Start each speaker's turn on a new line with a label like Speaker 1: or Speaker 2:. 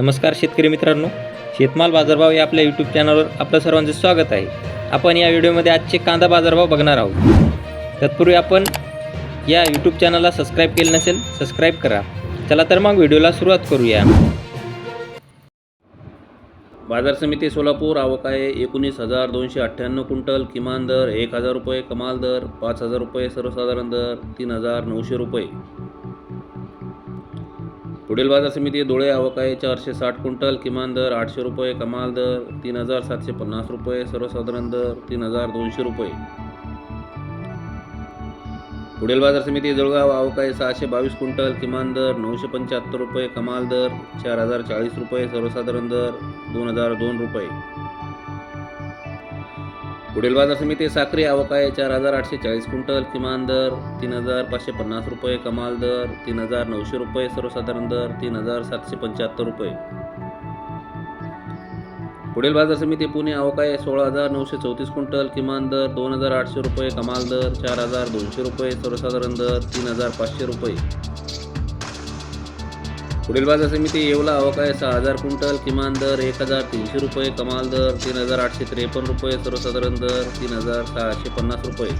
Speaker 1: नमस्कार शेतकरी मित्रांनो शेतमाल बाजारभाव या आपल्या यूट्यूब चॅनलवर आपलं सर्वांचं स्वागत आहे. आपण या व्हिडिओमध्ये आजचे कांदा बाजारभाव बघणार आहोत. तत्पूर्वी आपण या यूट्यूब चॅनलला सबस्क्राईब केलं नसेल सबस्क्राईब करा. चला तर मग व्हिडिओला सुरुवात करूया. बाजार समिती सोलापूर आवक आहे एकोणीस हजार दोनशे अठ्ठ्याण्णव क्विंटल किमान दर एक हजार रुपये कमाल दर पाच हजार रुपये सर्वसाधारण दर तीन हजार नऊशे रुपये. पुढील बाजार समिती धुळे आवक आहे. चारशे साठ क्विंटल किमान दर आठशे रुपये कमाल दर तीन हजार सातशे पन्नास रुपये सर्वसाधारण दर तीन हजार दोनशे रुपये. पुढील बाजार समिती जळगाव आवक आहे. सहाशे बावीस क्विंटल किमान दर नऊशे पंच्याहत्तर रुपये कमाल दर चार हजार चाळीस रुपये सर्वसाधारण दर दोन हजार दोन रुपये. पुढील बाजार समिती साखरी आवक आहे चार हजार आठशे चाळीस क्विंटल किमान दर तीन हजार पाचशे पन्नास रुपये कमाल दर तीन हजार नऊशे रुपये सर्वसाधारण दर तीन हजार सातशे पंच्याहत्तर रुपये. पुढील बाजार समिती पुणे आवक आहे सोळा हजार नऊशे चौतीस क्विंटल किमान दर दोन हजार आठशे रुपये कमाल दर चार हजार दोनशे रुपये सर्वसाधारण दर तीन हजार पाचशे रुपये. पुढील बाजार समिती येवला आवक सहा हजार क्विंटल किमान दर एक हजार तीनशे रुपये कमाल दर तीन हजार आठशे त्रेपन्न रुपये सर्वसाधारण दर तीन हजार सहाशे पन्नास रुपये.